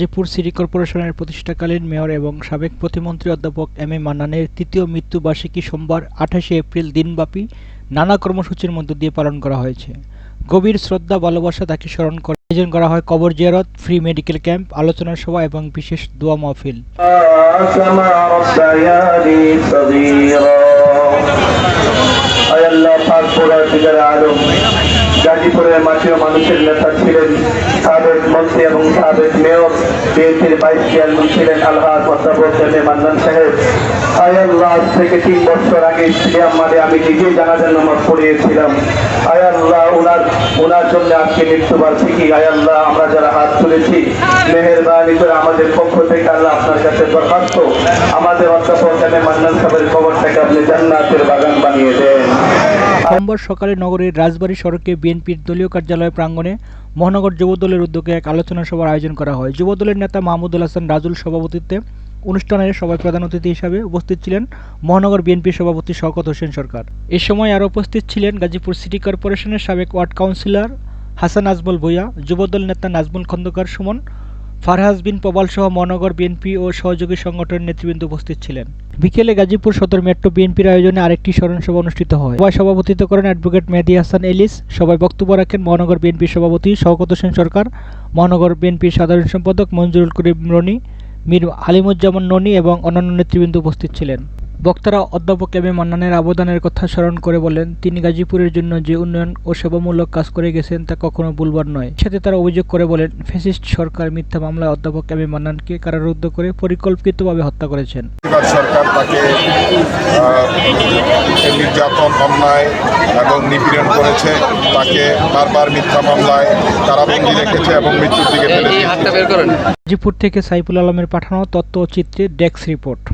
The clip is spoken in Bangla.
গাজীপুর সিটি কর্পোরেশনের প্রতিষ্ঠাকালীন মেয়র এবং সাবেক প্রতিমন্ত্রী অধ্যাপক এম এ মান্নানের তৃতীয় মৃত্যুবার্ষিকী সোমবার আঠাশে এপ্রিল দিনব্যাপী নানা কর্মসূচির মধ্য দিয়ে পালন করা হয়েছে। গভীর শ্রদ্ধা, ভালোবাসা তাকে স্মরণ করে আয়োজন করা হয় কবর জিয়ারত, ফ্রি মেডিকেল ক্যাম্প, আলোচনা সভা এবং বিশেষ দোয়া মাহফিল। আল্লাহ গাজীপুরের মাটিও মানুষের নেতা ছিলেন সাবেক মন্ত্রী এবং সাবেক মেয়র, বিএনপির ভাইস চেয়ারম্যান ছিলেন আলহাজ এম মান্নান সাহেব। আয় আল্লাহ থেকে তিন বছর আগে ইসলাম মানে আমি নিজেই জানাজার নামাজ পড়িয়েছিলাম। আয় আল্লাহ ওনার ওনার জন্য আজকে মৃত্যুবার্ষিকী আয় আল্লাহ আমরা যারা হাত তুলেছি, মেহেরবানি করে আমাদের পক্ষ থেকে আল্লাহ আপনার কাছে দরখাস্ত। আমাদের অধ্যাপক মান্নান সাহেবের খবরটাকে আপনি জান্নাতের বাগান বানিয়ে দেন। সোমবার সকালে নগরীর রাজবাড়ী সড়কে বিএনপির দলীয় কার্যালয় প্রাঙ্গণে মহানগর যুবদলের উদ্যোগে এক আলোচনা সভার আয়োজন করা হয়। যুবদলের নেতা মাহমুদুল হাসান রাজুল সভাপতিত্বে অনুষ্ঠানে সভায় প্রধান অতিথি হিসাবে উপস্থিত ছিলেন মহানগর বিএনপি সভাপতি শওকত হোসেন সরকার। এ সময় আরও উপস্থিত ছিলেন গাজীপুর সিটি কর্পোরেশনের সাবেক ওয়ার্ড কাউন্সিলর হাসান আজমল ভূঁইয়া, যুবদল নেতা নাজমুল খন্দকার সুমন ফারহাজ বিন প্রবালসহ সহ মহানগর বিএনপি ও সহযোগী সংগঠনের নেতৃবৃন্দ উপস্থিত ছিলেন। বিকেলে গাজীপুর সদর মেট্রো বিএনপির আয়োজনে আরেকটি স্মরণসভা অনুষ্ঠিত হয়। সভায় সভাপতিত্ব করেন অ্যাডভোকেট মেহেদি হাসান এলিস। সভায় বক্তব্য রাখেন মহানগর বিএনপির সভাপতি শওকত হোসেন সরকার, মহানগর বিএনপির সাধারণ সম্পাদক মঞ্জুরুল করিম রনি, মীর আলিমুজ্জামান ননি এবং অন্যান্য নেতৃবৃন্দ উপস্থিত ছিলেন। বক্তারা অধ্যাপক এম এ মান্নানের অবদানের কথা স্মরণ করে বলেন তিনি গাজীপুরের জন্য যে উন্নয়ন ও সেবামূলক কাজ করে গেছেন তা কখনো ভুলবার নয়। সাথে তারা অভিযোগ করে বলেন ফ্যাসিস্ট সরকার মিথ্যা মামলায় অধ্যাপক এম এ মান্নানকে কারারুদ্ধ করে পরিকল্পিতভাবে হত্যা করেছেন। সরকার তাকে নির্যাতন অন্যায় এবং নিপীড়ন করেছে। তাকে বারবার মিথ্যা মামলায় রেখেছে এবং মৃত্যুর দিকে গাজীপুর থেকে সাইফুল আলমের পাঠানো তথ্য ও চিত্রে ডেস্ক রিপোর্ট।